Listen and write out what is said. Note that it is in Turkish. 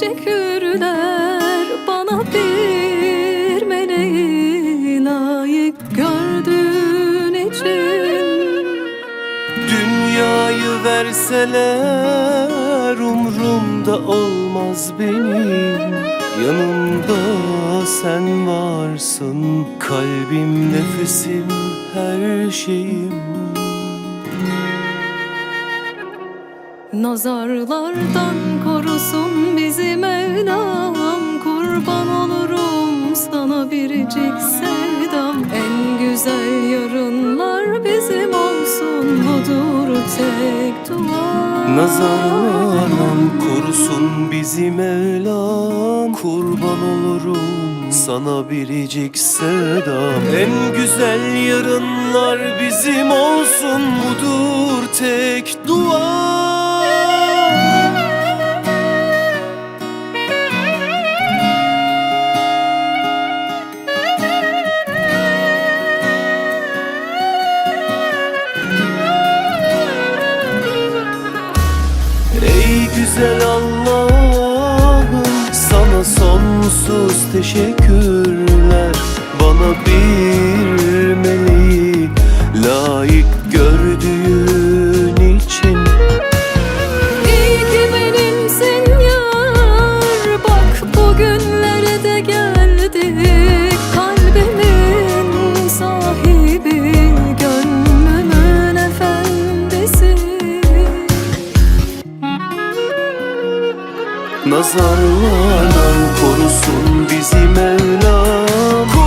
teşekkürler Bana bir meleği layık gördüğün için. Dünyayı verseler umrumda olmaz benim. Yanımda sen varsın Kalbim, nefesim, her şeyim Nazarlardan korusun bizi Mevlam. Kurban olurum sana biricik sevdam. En güzel yarınlar bizim olsun. Budur tek dua. Nazarlardan korusun bizi Mevlam. Kurban olurum sana biricik sevdam. En güzel yarınlar bizim olsun. Budur tek güzel Allah'ım. Sana sonsuz teşekkürler. Bana bir meleği layık azarlanan korusun bizi Mevlam